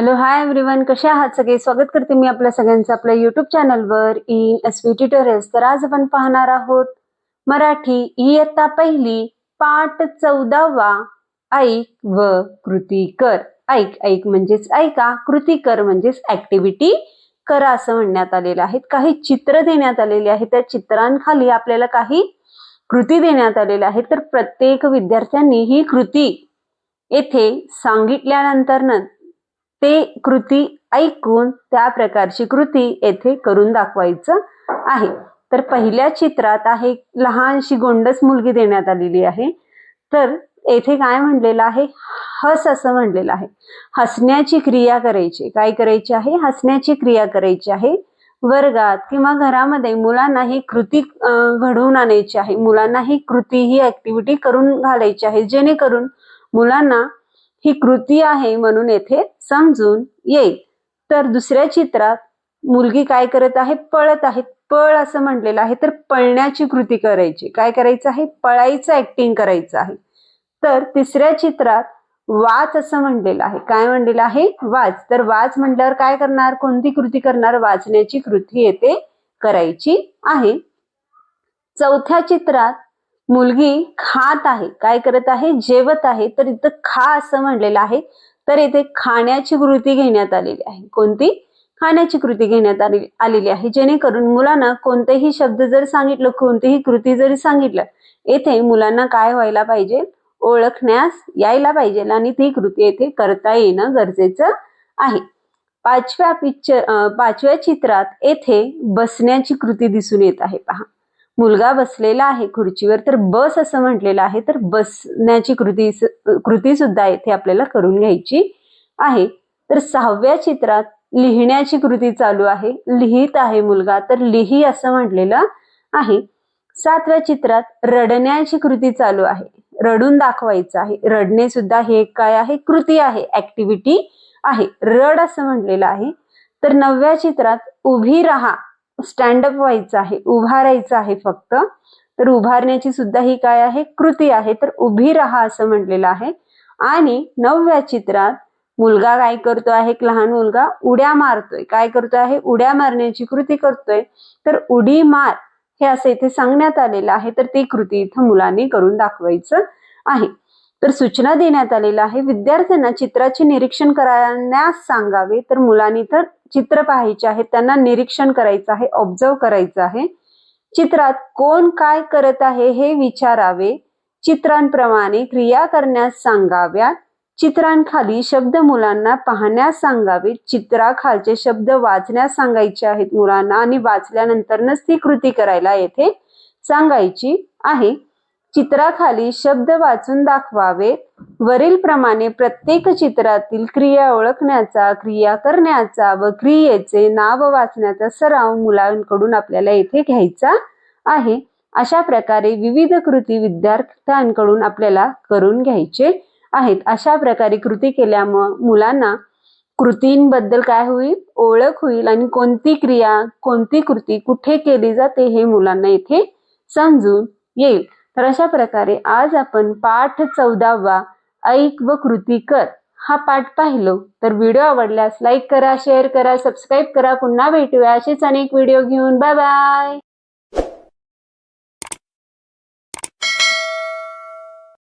Hello hi everyone कसे आहात सगळे? स्वागत करते मी आपल्या सगळ्यांचं आपल्या युट्यूब चॅनलवर इन एस व्ही ट्युटोरियल्स तर आज आपण पाहणार आहोत मराठी इयत्ता पहिली पाठ चौदावा ऐक व कृती कर. ऐक ऐक म्हणजेच ऐका कृती कर म्हणजेच ऍक्टिव्हिटी करा असं म्हणण्यात आलेलं आहे. काही चित्र देण्यात आलेले आहेत त्या चित्रांखाली आपल्याला काही कृती देण्यात आलेल्या आहेत. तर प्रत्येक विद्यार्थ्यांनी ही कृती येथे सांगितल्यानंतर ते कृती ऐकून त्या प्रकारची कृती येथे करून दाखवायचं आहे. तर पहिल्या चित्रात आहे लहानशी गोंडस मुलगी देण्यात आलेली आहे. तर येथे काय म्हणलेलं आहे? हस असं म्हणलेलं आहे. हसण्याची क्रिया करायची. काय करायची आहे? हसण्याची क्रिया करायची आहे. वर्गात किंवा घरामध्ये मुलांना ही कृती घडवून आणायची आहे. मुलांना ही कृती ही ऍक्टिव्हिटी करून घालायची आहे. जेणेकरून मुलांना ही कृती आहे म्हणून येथे समजून येईल. तर दुसऱ्या चित्रात मुलगी काय करत आहे? पळत आहे. पळ असं म्हटलेलं आहे. तर पळण्याची कृती करायची. काय करायचं आहे? पळायचं ऍक्टिंग करायचं आहे. तर तिसऱ्या चित्रात वाच असं म्हणलेलं आहे. काय म्हणलेलं आहे? वाच. तर वाच म्हटल्यावर काय करणार? कोणती कृती करणार? वाचण्याची कृती येते करायची आहे. चौथ्या चित्रात मुलगी खात आहे काय करत आहे जेवत आहे तर इथं खा असं म्हणलेलं आहे. तर इथे खाण्याची कृती घेण्यात आलेली आहे. कोणती? खाण्याची कृती घेण्यात आली आलेली आहे. जेणेकरून मुलांना कोणतेही शब्द जर सांगितलं कोणतीही कृती जरी सांगितलं येथे मुलांना काय व्हायला पाहिजे? ओळखण्यास यायला पाहिजे आणि ती कृती येथे करता येणं गरजेचं आहे. पाचव्या पिक्चर पाचव्या चित्रात येथे बसण्याची कृती दिसून येत आहे. पहा. मुलगा बसलेला आहे खुर्चीवर तर बस असं म्हटलेलं आहे तर बसण्याची कृती कृती सुद्धा येथे आपल्याला करून घ्यायची आहे. तर सहाव्या चित्रात लिहिण्याची कृती चालू आहे. लिहित आहे मुलगा तर लिही असं म्हटलेलं आहे. सातव्या चित्रात रडण्याची कृती चालू आहे. रडून दाखवायचं आहे. रडणे सुद्धा हे काय आहे? कृती आहे ऍक्टिव्हिटी आहे. रड असं म्हटलेलं आहे. तर नवव्या चित्रात उभी राहा. स्टँडअप व्हायचं आहे उभारायचं आहे फक्त. तर उभारण्याची सुद्धा ही काय आहे? कृती आहे. तर उभी राहा असं म्हटलेलं आहे. आणि नवव्या चित्रात मुलगा काय करतो आहे एक लहान मुलगा उड्या मारतोय. काय करतोय? आहे उड्या मारण्याची कृती करतोय. तर उडी मार हे असं इथे सांगण्यात आलेलं आहे. तर ती कृती इथं मुलांनी करून दाखवायचं आहे. तर सूचना देण्यात आलेल्या आहे. विद्यार्थ्यांना चित्राचे निरीक्षण करण्यास सांगावे. तर मुलांनी तर चित्र पाहायचे आहे त्यांना निरीक्षण करायचं आहे ऑब्झर्व करायचं आहे. चित्रात कोण काय करत आहे हे विचारावे. चित्रांप्रमाणे क्रिया करण्यास सांगाव्यात चित्रांखाली शब्द मुलांना पाहण्यास सांगावे. चित्राखालचे शब्द वाचण्यास सांगायचे आहेत मुलांना आणि वाचल्यानंतरच ती कृती करायला येथे सांगायची आहे. चित्राखाली शब्द वाचून दाखवावे. वरील प्रमाणे प्रत्येक चित्रातील क्रिया ओळखण्याचा क्रिया करण्याचा व क्रियेचे नाव वाचण्याचा सराव मुलांकडून आपल्याला येथे घ्यायचा आहे. अशा प्रकारे विविध कृती विद्यार्थ्यांकडून आपल्याला करून घ्यायचे आहेत. अशा प्रकारे कृती केल्यामुळे मुलांना कृतींबद्दल काय होईल? ओळख होईल आणि कोणती क्रिया कोणती कृती कुठे केली जाते हे मुलांना इथे समजून येईल. तर अशा प्रकारे आज आपण पाठ चौदावा ऐक व कृती कर हा पाठ पाहिलो. तर व्हिडिओ आवडल्यास लाईक करा शेअर करा सबस्क्राईब करा. पुन्हा भेटूया. असेच अनेक व्हिडिओ घेऊन. Bye bye